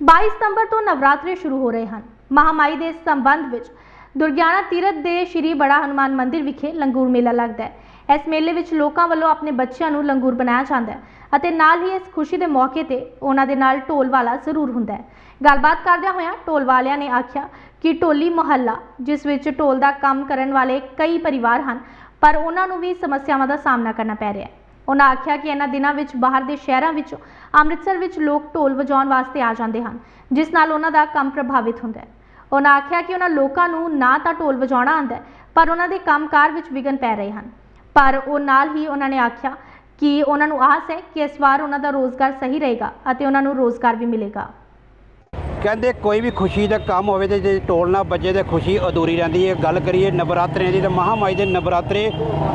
22 ਸਤੰਬਰ ਤੋਂ ਨਵਰਾਤਰੇ ਸ਼ੁਰੂ ਹੋ ਰਹੇ ਹਨ। ਮਹਾਮਾਈ ਦੇ ਸੰਬੰਧ ਵਿੱਚ ਦੁਰਗਿਆਣਾ ਤੀਰਥ ਦੇ ਸ਼੍ਰੀ ਬੜਾ ਹਨੂਮਾਨ ਮੰਦਿਰ ਵਿਖੇ ਲੰਗੂਰ ਮੇਲਾ ਲੱਗਦਾ ਹੈ। ਇਸ ਮੇਲੇ ਵਿੱਚ ਲੋਕਾਂ ਵੱਲੋਂ ਆਪਣੇ ਬੱਚਿਆਂ ਨੂੰ ਲੰਗੂਰ ਬਣਾਇਆ ਜਾਂਦਾ ਹੈ ਅਤੇ ਨਾਲ ਹੀ ਇਸ ਖੁਸ਼ੀ ਦੇ ਮੌਕੇ ਤੇ ਉਹਨਾਂ ਦੇ ਨਾਲ ਢੋਲ ਵਾਲਾ ਜ਼ਰੂਰ ਹੁੰਦਾ ਹੈ। ਗੱਲਬਾਤ ਕਰਦਿਆਂ ਹੋਇਆਂ ਢੋਲ ਵਾਲਿਆਂ ਨੇ ਆਖਿਆ ਕਿ ਢੋਲੀ ਮੁਹੱਲਾ, ਜਿਸ ਵਿੱਚ ਢੋਲ ਦਾ ਕੰਮ ਕਰਨ ਵਾਲੇ ਕਈ ਪਰਿਵਾਰ ਹਨ, ਪਰ ਉਹਨਾਂ ਨੂੰ ਵੀ ਸਮੱਸਿਆਵਾਂ ਦਾ ਸਾਹਮਣਾ ਕਰਨਾ ਪੈ ਰਿਹਾ ਹੈ। ਉਹਨਾਂ ਆਖਿਆ ਕਿ ਇਹਨਾਂ ਦਿਨਾਂ ਵਿੱਚ ਬਾਹਰ ਦੇ ਸ਼ਹਿਰਾਂ ਵਿੱਚੋਂ, ਅੰਮ੍ਰਿਤਸਰ ਵਿੱਚ ਲੋਕ ਢੋਲ ਵਜਾਉਣ ਵਾਸਤੇ ਆ ਜਾਂਦੇ ਹਨ, ਜਿਸ ਨਾਲ ਉਹਨਾਂ ਦਾ ਕੰਮ ਪ੍ਰਭਾਵਿਤ ਹੁੰਦਾ ਹੈ। ਉਹਨਾਂ ਆਖਿਆ ਕਿ ਉਹਨਾਂ ਲੋਕਾਂ ਨੂੰ ਨਾ ਤਾਂ ਢੋਲ ਵਜਾਉਣਾ ਆਉਂਦਾ ਪਰ ਉਹਨਾਂ ਦੇ ਕੰਮਕਾਰ ਵਿੱਚ ਵਿਘਨ ਪੈ ਰਹੇ ਹਨ। ਪਰ ਉਹ ਨਾਲ ਹੀ ਉਹਨਾਂ ਨੇ ਆਖਿਆ ਕਿ ਉਹਨਾਂ ਨੂੰ ਆਸ ਹੈ ਕਿ ਇਸ ਵਾਰ ਉਹਨਾਂ ਦਾ ਰੋਜ਼ਗਾਰ ਸਹੀ ਰਹੇਗਾ ਅਤੇ ਉਹਨਾਂ ਨੂੰ ਰੋਜ਼ਗਾਰ ਵੀ ਮਿਲੇਗਾ। ਕਹਿੰਦੇ ਕੋਈ ਵੀ ਖੁਸ਼ੀ ਦਾ ਕੰਮ ਹੋਵੇ ਤੇ ਜੇ ਟੋਲ ਨਾ ਵੱਜੇ ਤੇ ਖੁਸ਼ੀ ਅਧੂਰੀ ਰਹਿੰਦੀ ਹੈ। ਗੱਲ ਕਰੀਏ ਨਵਰਾਤਰਿਆਂ ਦੀ ਤਾਂ ਮਹਾਮਾਈ ਦੇ ਨਵਰਾਤਰੇ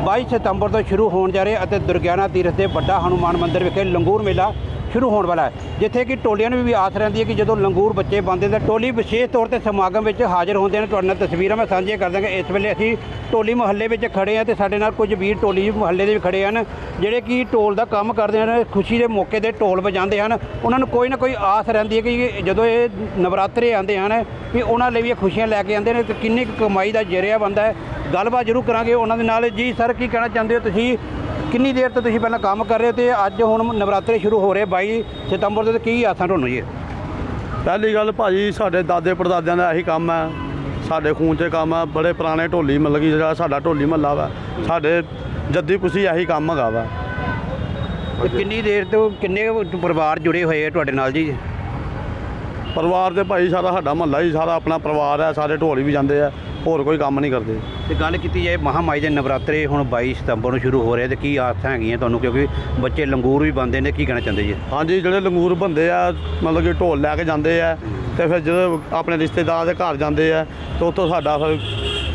22 ਸਤੰਬਰ ਤੋਂ ਸ਼ੁਰੂ ਹੋਣ ਜਾ ਰਹੇ ਅਤੇ ਦੁਰਗਿਆਨਾ ਤੀਰਥ ਦੇ ਵੱਡਾ ਹਨੂਮਾਨ ਮੰਦਿਰ ਵਿਖੇ ਲੰਗੂਰ ਮੇਲਾ ਸ਼ੁਰੂ ਹੋਣ ਵਾਲਾ ਹੈ। ਜਿੱਥੇ ਕਿ ਟੋਲੀਆਂ ਨੂੰ ਵੀ ਆਸ ਰਹਿੰਦੀ ਹੈ ਕਿ ਜਦੋਂ ਲੰਗੂਰ ਬੱਚੇ ਬੰਦੇ ਤਾਂ ਟੋਲੀ ਵਿਸ਼ੇਸ਼ ਤੌਰ ਤੇ ਸਮਾਗਮ ਵਿੱਚ ਹਾਜ਼ਰ ਹੁੰਦੇ ਨੇ। ਤੁਹਾਡੇ ਨਾਲ ਤਸਵੀਰਾਂ ਮੈਂ ਸਾਂਝੀਆਂ ਕਰ ਦਾਂਗਾ ਇਸ ਵੇਲੇ ਅਸੀਂ ਟੋਲੀ ਮੁਹੱਲੇ ਵਿੱਚ ਖੜੇ ਹਾਂ ਤੇ ਸਾਡੇ ਨਾਲ ਕੁਝ ਵੀਰ ਟੋਲੀ ਮੁਹੱਲੇ ਦੇ ਵੀ ਖੜੇ ਹਨ, ਜਿਹੜੇ ਕਿ ਢੋਲ ਦਾ ਕੰਮ ਕਰਦੇ ਹਨ, ਖੁਸ਼ੀ ਦੇ ਮੌਕੇ ਤੇ ਢੋਲ ਵਜਾਉਂਦੇ ਹਨ। ਉਹਨਾਂ ਨੂੰ ਕੋਈ ਨਾ ਕੋਈ ਆਸ ਰਹਿੰਦੀ ਹੈ ਕਿ ਜਦੋਂ ਇਹ ਨਵਰਾਤਰੇ ਆਉਂਦੇ ਹਨ, ਵੀ ਉਹਨਾਂ ਲਈ ਵੀ ਇਹ ਖੁਸ਼ੀਆਂ ਲੈ ਕੇ ਆਉਂਦੇ ਨੇ ਤੇ ਕਿੰਨੀ ਕੁ ਕਮਾਈ ਦਾ ਜਰੀਆ ਬਣਦਾ ਹੈ। ਗੱਲਬਾਤ ਜ਼ਰੂਰ ਕਰਾਂਗੇ। ਉਹਨਾਂ ਦੇ ਨਾਲ ਜੀ, ਸਰ, ਕੀ ਕਹਿਣਾ ਚਾਹੁੰਦੇ ਹੋ ਤੁਸੀਂ? ਕਿੰਨੀ ਦੇਰ ਤੋਂ ਤੁਸੀਂ ਪਹਿਲਾਂ ਕੰਮ ਕਰ ਰਹੇ ਤੇ ਅੱਜ ਹੁਣ ਨਵਰਾਤਰੇ ਸ਼ੁਰੂ ਹੋ ਰਹੇ 22 ਸਤੰਬਰ ਤੋਂ ਤੇ ਕੀ ਆਸਾਂ ਤੁਹਾਨੂੰ ਜੀ? ਪਹਿਲੀ ਗੱਲ ਭਾਜੀ ਸਾਡੇ ਦਾਦੇ ਪੜਦਾਦਿਆਂ ਦਾ ਇਹੀ ਕੰਮ ਹੈ। ਸਾਡੇ ਖੂਨ 'ਚ ਕੰਮ ਹੈ। ਬੜੇ ਪੁਰਾਣੇ ਢੋਲੀ ਮਤਲਬ ਕਿ ਜਿਹੜਾ ਸਾਡਾ ਢੋਲੀ ਮਹੱਲਾ ਵਾ ਸਾਡੇ ਜੱਦੀ ਕੁਸੀ ਇਹੀ ਕੰਮ ਹੈਗਾ ਵਾ। ਤੇ ਕਿੰਨੀ ਦੇਰ ਤੋਂ ਕਿੰਨੇ ਪਰਿਵਾਰ ਜੁੜੇ ਹੋਏ ਆ ਤੁਹਾਡੇ ਨਾਲ ਜੀ? ਪਰਿਵਾਰ ਦੇ ਭਾਈ ਸਾਰਾ ਸਾਡਾ ਮਹੱਲਾ ਹੀ ਸਾਰਾ ਆਪਣਾ ਪਰਿਵਾਰ ਹੈ ਸਾਰੇ ਢੋਲੀ ਵੀ ਜਾਂਦੇ ਆ। ਹੋਰ ਕੋਈ ਕੰਮ ਨਹੀਂ ਕਰਦੇ। ਤੇ ਗੱਲ ਕੀਤੀ ਜਾਏ ਮਹਾਮਾਈ ਦੇ ਨਵਰਾਤਰੇ ਹੁਣ 22 ਸਤੰਬਰ ਨੂੰ ਸ਼ੁਰੂ ਹੋ ਰਹੇ ਤੇ ਕੀ ਆਸਾਂ ਹੈਗੀਆਂ ਤੁਹਾਨੂੰ? ਕਿਉਂਕਿ ਬੱਚੇ ਲੰਗੂਰ ਵੀ ਬੰਦੇ ਨੇ ਕੀ ਕਹਿਣਾ ਚਾਹੁੰਦੇ ਜੀ? ਹਾਂਜੀ ਜਿਹੜੇ ਲੰਗੂਰ ਬੰਦੇ ਆ ਮਤਲਬ ਕਿ ਢੋਲ ਲੈ ਕੇ ਜਾਂਦੇ ਆ ਤੇ ਫਿਰ ਜਦੋਂ ਆਪਣੇ ਰਿਸ਼ਤੇਦਾਰ ਦੇ ਘਰ ਜਾਂਦੇ ਆ ਤੇ ਉੱਥੋਂ ਸਾਡਾ ਫਿਰ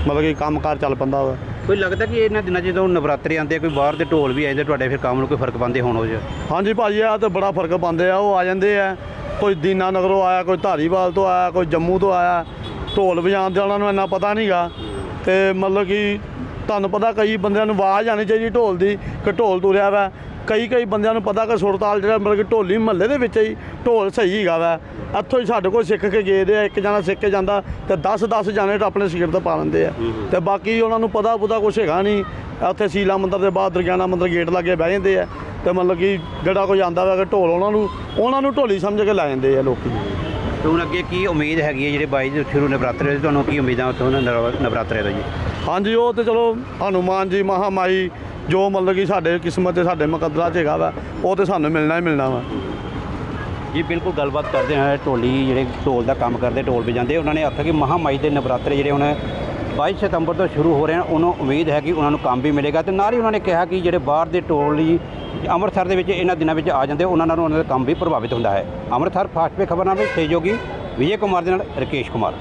ਮਤਲਬ ਕਿ ਕੰਮਕਾਰ ਚੱਲ ਪੈਂਦਾ ਵਾ। ਕੋਈ ਲੱਗਦਾ ਕਿ ਇਹਨਾਂ ਦਿਨਾਂ 'ਚ ਜਦੋਂ ਨਵਰਾਤਰੇ ਆਉਂਦੇ ਆ, ਕੋਈ ਬਾਹਰ ਦੇ ਢੋਲ ਵੀ ਆਉਂਦੇ ਤੁਹਾਡੇ ਫਿਰ ਕੰਮ ਨੂੰ ਕੋਈ ਫ਼ਰਕ ਪਾਉਂਦੇ ਹੋਣ ਹੋ ਜਾ? ਹਾਂਜੀ ਭਾਜੀ ਆ ਤੇ ਬੜਾ ਫ਼ਰਕ ਪਾਉਂਦੇ ਆ ਉਹ ਆ ਜਾਂਦੇ ਆ। ਕੋਈ ਦੀਨਾ ਨਗਰੋਂ ਆਇਆ ਕੋਈ ਧਾਰੀਵਾਲ ਤੋਂ ਆਇਆ ਕੋਈ ਜੰਮੂ ਤੋਂ ਆਇਆ। ਢੋਲ ਵਜਾਉਣ ਦਾ ਉਹਨਾਂ ਨੂੰ ਇੰਨਾ ਪਤਾ ਨਹੀਂਗਾ। ਤੇ ਮਤਲਬ ਕਿ ਤੁਹਾਨੂੰ ਪਤਾ ਕਈ ਬੰਦਿਆਂ ਨੂੰ ਆਵਾਜ਼ ਆਣੀ ਚਾਹੀਦੀ ਢੋਲ ਦੀ ਕਿ ਢੋਲ ਤੁਰਿਆ ਵਾ। ਕਈ ਕਈ ਬੰਦਿਆਂ ਨੂੰ ਪਤਾ ਕਿ ਸੁਰਤਾਲ ਜਿਹੜਾ ਮਤਲਬ ਕਿ ਢੋਲੀ ਮਹੱਲੇ ਦੇ ਵਿੱਚ ਹੀ ਢੋਲ ਸਹੀ ਹੈਗਾ ਵਾ। ਇੱਥੋਂ ਹੀ ਸਾਡੇ ਕੋਲ ਸਿੱਖ ਕੇ ਗਏ ਦੇ ਆ ਇੱਕ ਜਣਾ ਸਿੱਖ ਕੇ ਜਾਂਦਾ ਤੇ 10 10 ਜਾਣੇ ਆਪਣੇ ਸਿਰ ਤੇ ਪਾ ਲੈਂਦੇ ਆ। ਤੇ ਬਾਕੀ ਉਹਨਾਂ ਨੂੰ ਪਤਾ ਪੁਤਾ ਕੁਛ ਹੈਗਾ ਨਹੀਂ। ਉੱਥੇ ਸੀਲਾ ਮੰਦਰ ਦੇ ਬਾਅਦ ਦਰਗਿਆਨਾ ਮੰਦਰ ਗੇਟ ਲਾਗੇ ਬਹਿ ਜਾਂਦੇ ਆ। ਤੇ ਮਤਲਬ ਕਿ ਜਿਹੜਾ ਕੋਈ ਆਂਦਾ ਵਾ ਕਿ ਢੋਲ ਉਹਨਾਂ ਨੂੰ ਉਹਨਾਂ ਨੂੰ ਢੋਲੀ ਸਮਝ ਕੇ ਲੈ ਜਾਂਦੇ ਆ ਲੋਕੀ। ਤੇ ਹੁਣ ਅੱਗੇ ਕੀ ਉਮੀਦ ਹੈਗੀ ਹੈ ਜਿਹੜੇ 22 ਦੇ ਸ਼ੁਰੂ ਨਵਰਾਤਰੇ ਦੇ ਤੁਹਾਨੂੰ ਕੀ ਉਮੀਦਾਂ ਉੱਥੋਂ ਨਵ- ਨਵਰਾਤਰੇ ਦਾ ਜੀ? ਹਾਂਜੀ ਉਹ ਤੇ ਚਲੋ ਹਨੂਮਾਨ ਜੀ ਮਹਾਮਾਈ ਜੋ ਮਤਲਬ ਕਿ ਸਾਡੇ ਕਿਸਮਤ ਤੇ ਸਾਡੇ ਮੁਕੱਦਰਾਂ 'ਚ ਹੈਗਾ ਵਾ ਉਹ ਤੇ ਸਾਨੂੰ ਮਿਲਣਾ ਹੀ ਮਿਲਣਾ ਵਾ। ਜੀ ਬਿਲਕੁਲ ਗੱਲਬਾਤ ਕਰਦੇ ਹਾਂ ਢੋਲੀ ਜਿਹੜੇ ਢੋਲ ਦਾ ਕੰਮ ਕਰਦੇ ਢੋਲ ਵਜਾਉਂਦੇ ਉਹਨਾਂ ਨੇ ਆਖਿਆ ਕਿ ਮਹਾਮਾਈ ਦੇ ਨਵਰਾਤਰੇ ਜਿਹੜੇ ਹੁਣ 22 ਸਤੰਬਰ ਤੋਂ ਸ਼ੁਰੂ ਹੋ ਰਹੇ ਹਨ। ਉਹਨਾਂ ਉਮੀਦ ਹੈ ਕਿ ਉਹਨਾਂ ਨੂੰ ਕੰਮ ਵੀ ਮਿਲੇਗਾ ਤੇ ਨਾਲ ਹੀ ਉਹਨਾਂ ਨੇ ਕਿਹਾ ਕਿ ਜਿਹੜੇ ਬਾਹਰ ਦੇ ਢੋਲੀ ਅੰਮ੍ਰਿਤਸਰ ਦੇ ਵਿੱਚ ਇਹਨਾਂ ਦਿਨਾਂ ਵਿੱਚ ਆ ਜਾਂਦੇ, ਉਹਨਾਂ ਨਾਲ ਉਹਨਾਂ ਦਾ ਕੰਮ ਵੀ ਪ੍ਰਭਾਵਿਤ ਹੁੰਦਾ ਹੈ। ਅੰਮ੍ਰਿਤਸਰ, ਫਾਸਟ ਪੇ ਖਬਰਨਾਮੇ ਸਹਿਯੋਗੀ ਵਿਜੇ ਕੁਮਾਰ ਦੇ ਨਾਲ ਰਕੇਸ਼ ਕੁਮਾਰ।